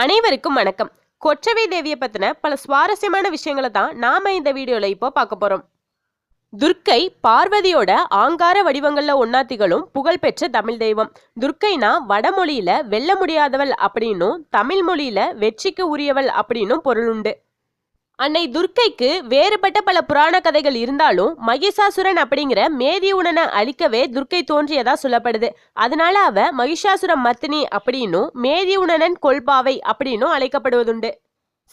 அனைவருக்கும் வணக்கம். கொற்றவை தேவியை பத்தின பல சுவாரஸ்யமான விஷயங்களை தான் நாம இந்த வீடியோல இப்போ பார்க்க போறோம். துர்க்கை பார்வதியோட ஆங்கார வடிவங்கள்ல ஒன்னாத்திகளும் புகழ்பெற்ற தமிழ் தெய்வம். துர்க்கைனா வடமொழியில வெல்ல முடியாதவள் அப்படின்னும் தமிழ் மொழியில வெற்றிக்கு உரியவள் அப்படின்னும் பொருள் உண்டு. அன்னை துர்க்கைக்கு வேறுபட்ட பல புராண கதைகள் இருந்தாலும் மகிஷாசுரன் அப்படிங்கிற மேதியுடனை அழிக்கவே துர்க்கை தோன்றியதா சொல்லப்படுது. அதனால அவ மகிஷாசுர மத்தினி அப்படின்னும் மேதியுணனன் கொல்பாவை அப்படின்னும் அழைக்கப்படுவதுண்டு.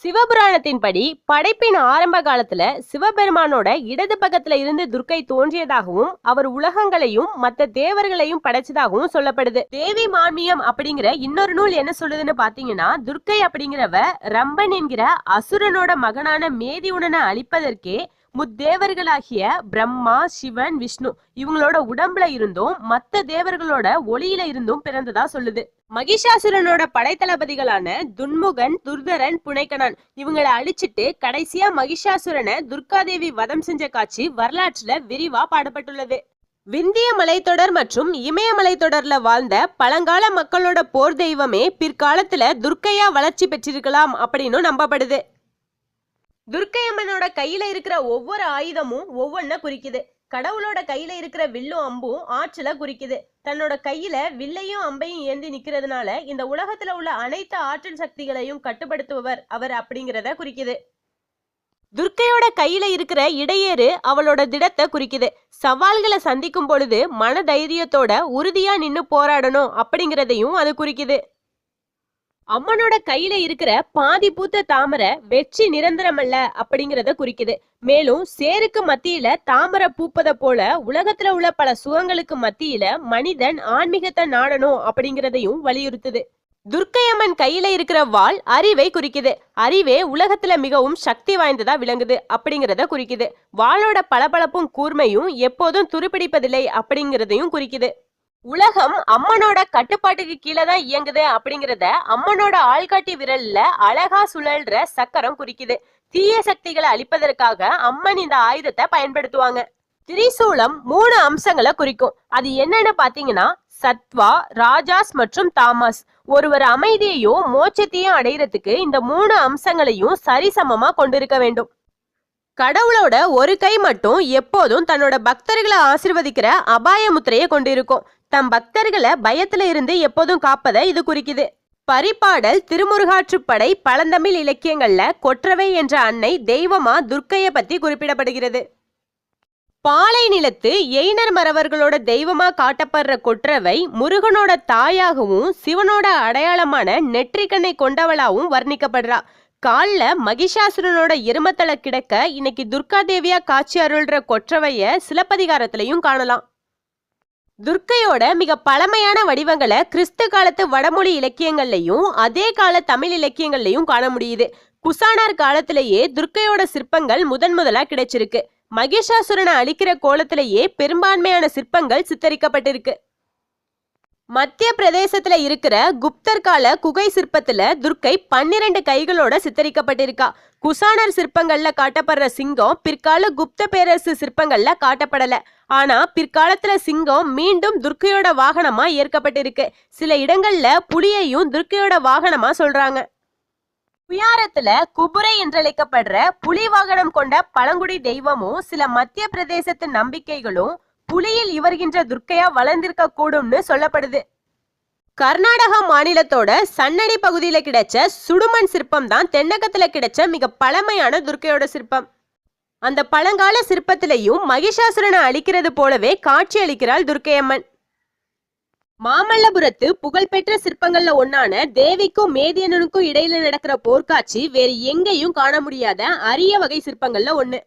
சிவபுராணத்தின்படி படைப்பின் ஆரம்ப காலத்துல சிவபெருமானோட இடது பக்கத்துல இருந்து துர்க்கை தோன்றியதாகவும் அவர் உலகங்களையும் மற்ற தேவர்களையும் படைச்சதாகவும் சொல்லப்படுது. தேவி மான்மியம் அப்படிங்கிற இன்னொரு நூல் என்ன சொல்லுதுன்னு பாத்தீங்கன்னா துர்க்கை அப்படிங்கிறவ ரம்பன் என்கிற அசுரனோட மகனான மேதியுடனை அழிப்பதற்கே முத்தேவர்களாகிய பிரம்மா சிவன் விஷ்ணு இவங்களோட உடம்புல இருந்தும் மற்ற தேவர்களோட ஒளியில இருந்தும் பிறந்ததா சொல்லுது. மகிஷாசுரனோட படைத்தளபதிகளான துன்முகன் துர்தரன் புனைக்கணான் இவங்களை அழிச்சிட்டு கடைசியா மகிஷாசுரனை துர்காதேவி வதம் செஞ்ச காட்சி வரலாற்றுல விரிவா பாடப்பட்டுள்ளது. விந்திய மலைத்தொடர் மற்றும் இமயமலைத்தொடர்ல வாழ்ந்த பழங்கால மக்களோட போர் தெய்வமே பிற்காலத்துல துர்க்கையா வளர்ச்சி பெற்றிருக்கலாம் அப்படின்னு நம்பப்படுது. துர்க்கையம்மனோட கையில இருக்கிற ஒவ்வொரு ஆயுதமும் ஒவ்வொன்ன குறிக்குது. கடவுளோட கையில இருக்கிற வில்லும் அம்பும் ஆற்றல குறிக்குது. தன்னோட கையில வில்லையும் அம்பையும் ஏந்தி நிக்கிறதுனால இந்த உலகத்துல உள்ள அனைத்து ஆற்றல் சக்திகளையும் கட்டுப்படுத்துபவர் அவர் அப்படிங்கிறத குறிக்குது. துர்க்கையோட கையில இருக்கிற இடையேறு அவளோட திடத்தை குறிக்குது. சவால்களை சந்திக்கும் பொழுது மன தைரியத்தோட உறுதியா நின்னு போராடணும் அப்படிங்கிறதையும் அது குறிக்குது. அம்மனோட கையில இருக்கிற பாதி பூத்த தாமரை வெற்றி நிரந்தரமல்ல அப்படிங்கறத குறிக்குது. மேலும் சேருக்கு மத்தியில தாமரை பூப்பத போல உலகத்துல உள்ள பல சுகங்களுக்கு மத்தியில மனிதன் ஆன்மீகத்தை நாடணும் அப்படிங்கறதையும் வலியுறுத்துது. துர்க்கையம்மன் கையில இருக்கிற வாள் அறிவை குறிக்குது. அறிவே உலகத்துல மிகவும் சக்தி வாய்ந்ததா விளங்குது அப்படிங்கிறத குறிக்குது. வாளோட பளபளப்பும் கூர்மையும் எப்போதும் துருப்பிடிப்பதில்லை அப்படிங்கறதையும் குறிக்குது. உலகம் அம்மனோட கட்டுப்பாட்டுக்கு கீழே தான் இயங்குது அப்படிங்கிறத அம்மனோட ஆள்காட்டி விரல்ல அழகா சுழல்ற சக்கரம் குறிக்குது. தீய சக்திகளை அழிப்பதற்காக அம்மன் இந்த ஆயுதத்தை பயன்படுத்துவாங்க. திரிசூலம் மூணு அம்சங்களை குறிக்கும். அது என்னன்னு பாத்தீங்கன்னா சத்வா ராஜாஸ் மற்றும் தாமாஸ். ஒருவர் அமைதியையும் மோட்சத்தையும் அடையிறதுக்கு இந்த மூணு அம்சங்களையும் சரிசமமா கொண்டிருக்க வேண்டும். கடவுளோட ஒரு கை மட்டும் எப்போதும் தன்னோட பக்தர்களை ஆசிர்வதிக்கிற அபாய முத்திரையை கொண்டிருக்கும். தம் பக்தர்களை பயத்துல இருந்து எப்போதும் காப்பதை இது குறிக்குது. பரிபாடல் திருமுருகாற்றுப்படை பழந்தமிழ் இலக்கியங்கள்ல கொற்றவை என்ற அன்னை தெய்வமா துர்க்கைய பத்தி குறிப்பிடப்படுகிறது. பாலை நிலத்து எய்னர் மறவர்களோட தெய்வமா காட்டப்படுற கொற்றவை முருகனோட தாயாகவும் சிவனோட அடையாளமான நெற்றிக்கண்ணை கொண்டவளாவும் வர்ணிக்கப்படுறா. கால்ல மகிஷாசுரனோட எருமத்தல கிடக்க இன்னைக்கு துர்கா தேவியா காட்சி அருள்ற கொற்றவைய சிலப்பதிகாரத்திலையும் காணலாம். துர்க்கையோட மிக பழமையான வடிவங்களை கிறிஸ்து காலத்து வடமொழி இலக்கியங்கள்லையும் அதே கால தமிழ் இலக்கியங்கள்லையும் காண முடியுது. குசானார் காலத்திலேயே துர்க்கையோட சிற்பங்கள் முதன் முதலா கிடைச்சிருக்கு. மகிஷாசுரனை அழிக்கிற கோலத்திலேயே பெரும்பான்மையான சிற்பங்கள் சித்தரிக்கப்பட்டிருக்கு. மத்திய பிரதேசத்துல இருக்கிற குப்தர் கால குகை சிற்பத்துல துர்க்கை பன்னிரண்டு கைகளோட சித்தரிக்கப்பட்டிருக்கா. குசானர் சிற்பங்கள்ல காட்டப்படுற சிங்கம் பிற்கால குப்த பேரரசு சிற்பங்கள்ல காட்டப்படல. ஆனா பிற்காலத்துல சிங்கம் மீண்டும் துர்க்கையோட வாகனமா ஏற்கப்பட்டிருக்கு. சில இடங்கள்ல புலியையும் துர்க்கையோட வாகனமா சொல்றாங்க. குயாரத்துல குபுரை என்றழைக்கப்படுற புலி வாகனம் கொண்ட பழங்குடி தெய்வமும் சில மத்திய பிரதேசத்து நம்பிக்கைகளும் புலியில் இவர்கின்ற துர்க்கையா வளர்ந்திருக்க கூடும்னு சொல்லப்படுது. கர்நாடகா மாநிலத்தோட சன்னடி பகுதியில கிடைச்ச சுடுமண் சிற்பம் தான் தென்னகத்துல கிடைச்ச மிக பழமையான துர்க்கையோட சிற்பம். அந்த பழங்கால சிற்பத்திலையும் மகிஷாசுரனை அழிக்கிறது போலவே காட்சி அளிக்கிறாள் துர்க்கையம்மன். மாமல்லபுரத்து புகழ்பெற்ற சிற்பங்கள்ல ஒன்னான தேவிக்கும் மேதியனனுக்கும் இடையில நடக்கிற போர்க்காட்சி வேறு எங்கேயும் காண முடியாத அரிய வகை சிற்பங்கள்ல ஒண்ணு.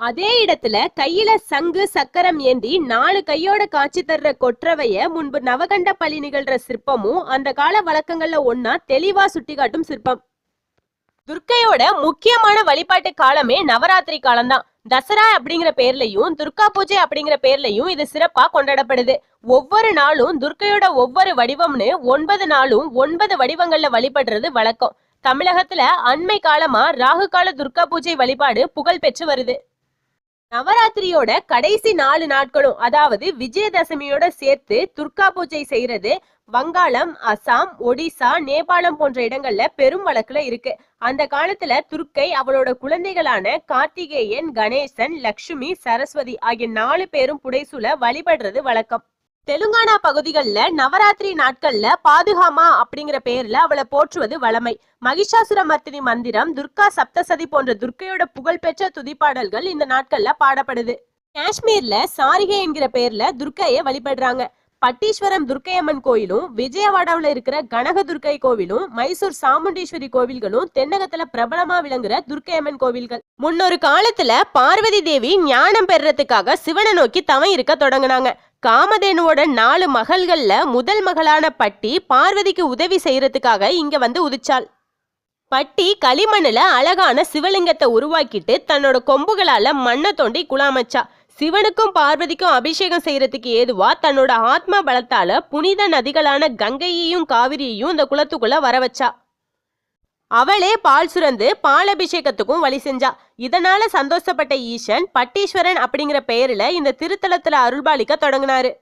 அதே இடத்துல கையில சங்கு சக்கரம் ஏந்தி நாலு கையோட காட்சி தர்ற கொற்றவைய முன்பு நவகண்ட பலி நிகழ்ற சிற்பமும் அந்த கால வழக்கங்கள்ல ஒன்னா தெளிவா சுட்டிக்காட்டும் சிற்பம். துர்க்கையோட முக்கியமான வழிபாட்டு காலமே நவராத்திரி காலம்தான். தசரா அப்படிங்கிற பேர்லயும் துர்கா பூஜை அப்படிங்கிற பேர்லயும் இது சிறப்பா கொண்டாடப்படுது. ஒவ்வொரு நாளும் துர்க்கையோட ஒவ்வொரு வடிவம்னு ஒன்பது நாளும் ஒன்பது வடிவங்கள்ல வழிபடுறது வழக்கம். தமிழகத்துல அண்மை காலமா ராகு கால துர்கா பூஜை வழிபாடு புகழ் பெற்று வருது. நவராத்திரியோட கடைசி நாலு நாட்களும் அதாவது விஜயதசமியோட சேர்த்து துர்கா பூஜை செய்யறது வங்காளம் அசாம் ஒடிசா நேபாளம் போன்ற இடங்கள்ல பெரும் வழக்குல இருக்கு. அந்த காலத்துல துர்க்கை அவளோட குழந்தைகளான கார்த்திகேயன் கணேசன் லக்ஷ்மி சரஸ்வதி ஆகிய நாலு பேரும் புடைசூல வழிபடுறது வழக்கம். தெலுங்கானா பகுதிகளில் நவராத்திரி நாட்கள்ல பாதுகாமா அப்படிங்கிற பேர்ல அவளை போற்றுவது வழமை. மகிஷாசுரமர்த்தினி மந்திரம் துர்கா சப்தசதி போன்ற துர்க்கையோட புகழ்பெற்ற துதிப்பாடல்கள் இந்த நாட்கள்ல பாடப்படுது. காஷ்மீர்ல சாரிகை என்கிற பேர்ல துர்க்கையை வழிபடுறாங்க. பட்டீஸ்வரம் துர்க்கையம்மன் கோயிலும் விஜயவாடாவில் இருக்கிற கனக துர்க்கை கோவிலும் மைசூர் சாமுண்டீஸ்வரி கோவில்களும் தென்னகத்துல பிரபலமா விளங்குற துர்க்கையம்மன் கோவில்கள். முன்னொரு காலத்துல பார்வதி தேவி ஞானம் பெறறதுக்காக சிவனை நோக்கி தவம் இருக்க தொடங்கினாங்க. காமதேனுவோட நாலு மகள்கள்ல முதல் மகளான பட்டி பார்வதிக்கு உதவி செய்யறதுக்காக இங்க வந்து உதிச்சாள். பட்டி களிமண்ணில் அழகான சிவலிங்கத்தை உருவாக்கிட்டு தன்னோட கொம்புகளால மண்ணை தோண்டி குழாமச்சா. சிவனுக்கும் பார்வதிக்கும் அபிஷேகம் செய்யறதுக்கு ஏதுவா தன்னோட ஆத்மா பலத்தால புனித நதிகளான கங்கையையும் காவிரியையும் இந்த குளத்துக்குள்ள வர வச்சா. அவளே பால் சுரந்து பால் அபிஷேகத்துக்கும் வழி செஞ்சா. இதனால சந்தோஷப்பட்ட ஈசன் பட்டீஸ்வரன் அப்படிங்கிற பெயர்ல இந்த திருத்தலத்துல அருள்பாலிக்க தொடங்கினாரு.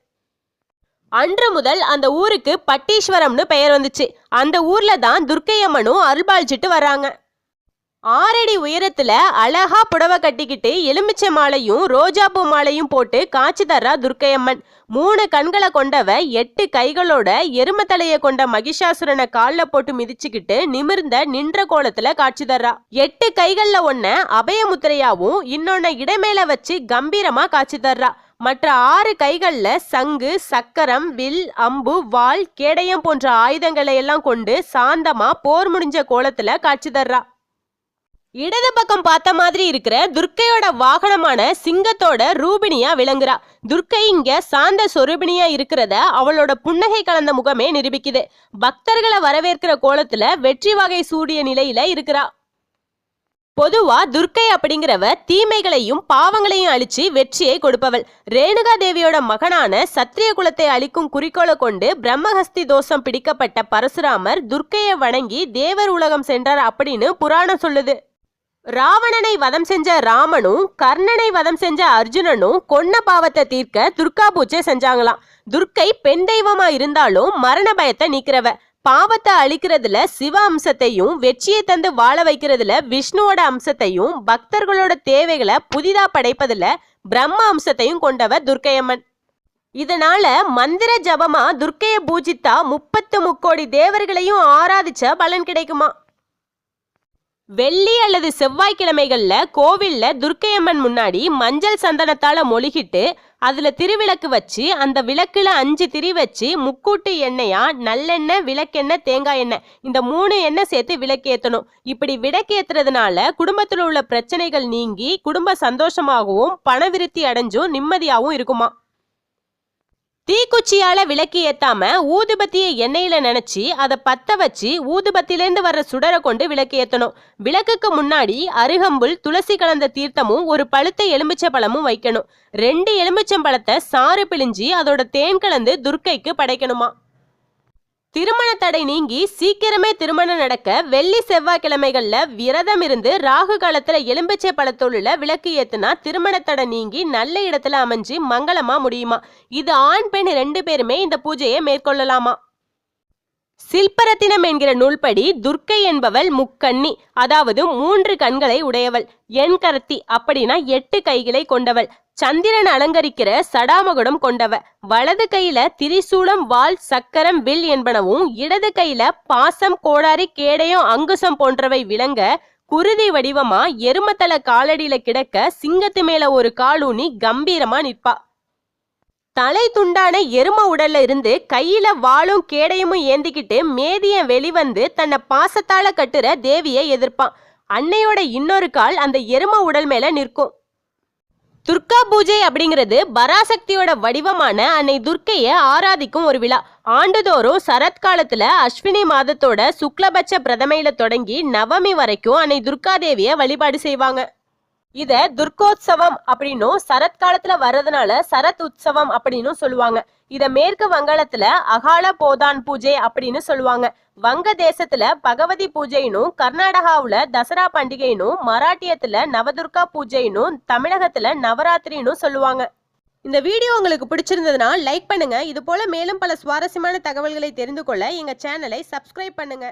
அன்று முதல் அந்த ஊருக்கு பட்டீஸ்வரம்னு பெயர் வந்துச்சு. அந்த ஊர்ல தான் துர்க்கையம்மனும் அருள்பாலிச்சிட்டு வர்றாங்க. ஆறடி உயரத்துல அழகா புடவை கட்டிக்கிட்டு எலுமிச்சை மாலையும் ரோஜாப்பூ மாலையும் போட்டு காட்சி தர்றா துர்க்கையம்மன். மூணு கண்களை கொண்டவ எட்டு கைகளோட எரும தலையை கொண்ட மகிஷாசுரனை கால்ல போட்டு மிதிச்சுக்கிட்டு நிமிர்ந்த நின்ற கோலத்துல காட்சி தர்றா. எட்டு கைகள்ல ஒன்ன அபயமுத்திரையாவும் இன்னொன்னு இடமேல வச்சு கம்பீரமா காட்சி தர்றா. மற்ற ஆறு கைகள்ல சங்கு சக்கரம் வில் அம்பு வாள் கேடயம் போன்ற ஆயுதங்களை எல்லாம் கொண்டு சாந்தமா போர் முடிஞ்ச கோலத்துல காட்சி தர்றா. இடது பக்கம் பார்த்த மாதிரி இருக்கிற துர்க்கையோட வாகனமான சிங்கத்தோட ரூபினியா விளங்குறா. துர்க்கை இங்க சாந்த சொரூபினியா இருக்கிறத அவளோட புன்னகை கலந்த முகமே நிரூபிக்குது. பக்தர்களை வரவேற்கிற கோலத்துல வெற்றி வகை சூடிய நிலையில இருக்கிறா. பொதுவா துர்க்கை அப்படிங்கிறவ தீமைகளையும் பாவங்களையும் அழிச்சு வெற்றியை கொடுப்பவள். ரேணுகா தேவியோட மகனான சத்திரிய குலத்தை அழிக்கும் குறிக்கோளை கொண்டு பிரம்மஹஸ்தி தோஷம் பிடிக்கப்பட்ட பரசுராமர் துர்க்கையை வணங்கி தேவர் உலகம் சென்றார் அப்படின்னு புராணம் சொல்லுது. ராவணனை வதம் செஞ்ச ராமனும் கர்ணனை வதம் செஞ்ச அர்ஜுனனும் கொன்ன பாவத்தை தீர்க்க துர்கா பூஜை செஞ்சாங்களாம். துர்க்கை பெண் தெய்வமா இருந்தாலும் மரண பயத்தை நீக்கிறவ. பாவத்தை அழிக்கிறதுல சிவ அம்சத்தையும் வெற்றியை தந்து வாழ வைக்கிறதுல விஷ்ணுவோட அம்சத்தையும் பக்தர்களோட தேவைகளை புதிதா படைப்பதுல பிரம்ம அம்சத்தையும் கொண்டவ துர்க்கையம்மன். இதனால மந்திர ஜபமா துர்க்கைய பூஜித்தா முப்பத்து முக்கோடி தேவர்களையும் ஆராதிச்ச பலன் கிடைக்குமா? வெள்ளி அல்லது செவ்வாய்க்கிழமைகள்ல கோவில்ல துர்க்கையம்மன் முன்னாடி மஞ்சள் சந்தனத்தால மொழிகிட்டு அதுல திருவிளக்கு வச்சு அந்த விளக்குல அஞ்சு திரி வச்சு முக்கூட்டு எண்ணெயா நல்லெண்ணெய் விளக்கெண்ணெய் தேங்காய் எண்ணெய் இந்த மூணு எண்ணெய் சேர்த்து விளக்கேற்றணும் இப்படி விளக்கேத்துறதுனால குடும்பத்தில் உள்ள பிரச்சனைகள் நீங்கி குடும்ப சந்தோஷமாகவும் பணவிருத்தி அடைஞ்சும் நிம்மதியாகவும் இருக்குமா? தீக்குச்சியால விளக்கு ஏத்தாம ஊதுபத்தியை எண்ணெயில நினைச்சு அதை பத்த வச்சு ஊதுபத்திலேருந்து வர்ற சுடரை கொண்டு விளக்கு ஏத்தணும். விளக்குக்கு முன்னாடி அருகம்புல் துளசி கலந்த தீர்த்தமும் ஒரு பழுத்த எலுமிச்சை பழமும் வைக்கணும். ரெண்டு எலுமிச்சம்பழத்தை சாறு பிழிஞ்சி அதோட தேன் கலந்து துர்க்கைக்கு படைக்கணுமா? திருமண தடை நீங்கி சீக்கிரமே திருமணம் நடக்க வெள்ளி செவ்வாய்க்கிழமைகள்ல விரதம் இருந்து ராகு காலத்துல எலும்பிச்சை பழத்தொழில விளக்கு ஏத்துனா திருமண தடை நீங்கி நல்ல இடத்துல அமைஞ்சு மங்களமா முடியுமா? இது ஆண் பெண் ரெண்டு பேருமே இந்த பூஜையை மேற்கொள்ளலாமா? சில்பரத்தினம் என்கிற நூல்படி துர்க்கை என்பவள் முக்கண்ணி அதாவது மூன்று கண்களை உடையவள். என் கரத்தி அப்படின்னா எட்டு கைகளை கொண்டவள். சந்திரன் அலங்கரிக்கிற சடாமகுடம் கொண்டவ. வலது கையில திரிசூலம் வாள் சக்கரம் வில் என்பனவும் இடது கையில பாசம் கோடாரி கேடயம் அங்குசம் போன்றவை விளங்க குருதி வடிவமா எருமத்தல காலடியில கிடக்க சிங்கத்து மேல ஒரு காலூனி கம்பீரமா நிற்பா. தலை துண்டான எரும உடல்ல இருந்து கையில வாளும் கேடயமும் ஏந்திக்கிட்டு மேதியன் வெளிவந்து தன்னை பாசத்தால கட்டுற தேவியை எதிர்ப்பான். அன்னையோட இன்னொரு கால் அந்த எரும உடல் மேல நிற்கும். துர்கா பூஜை அப்படிங்கிறது பராசக்தியோட வடிவமான அன்னை துர்க்கையை ஆராதிக்கும் ஒரு விழா. ஆண்டுதோறும் சரத்காலத்துல அஸ்வினி மாதத்தோட சுக்லபட்ச பிரதமையில தொடங்கி நவமி வரைக்கும் அன்னை துர்கா தேவியை வழிபாடு செய்வாங்க. இத துர்கோத்சவம் அப்படின்னும் சரத்காலத்துல வர்றதுனால சரத் உற்சவம் அப்படின்னும் சொல்லுவாங்க. இத மேற்கு வங்காளத்துல அகால போதான் பூஜை அப்படின்னு சொல்லுவாங்க. வங்க தேசத்துல பகவதி பூஜைனும் கர்நாடகாவுல தசரா பண்டிகைனும் மராட்டியத்துல நவதுர்கா பூஜைனும் தமிழகத்துல நவராத்திரினும் சொல்லுவாங்க. இந்த வீடியோ உங்களுக்கு பிடிச்சிருந்ததுன்னா லைக் பண்ணுங்க. இது போல மேலும் பல சுவாரஸ்யமான தகவல்களை தெரிந்து கொள்ள எங்க சேனலை சப்ஸ்கிரைப் பண்ணுங்க.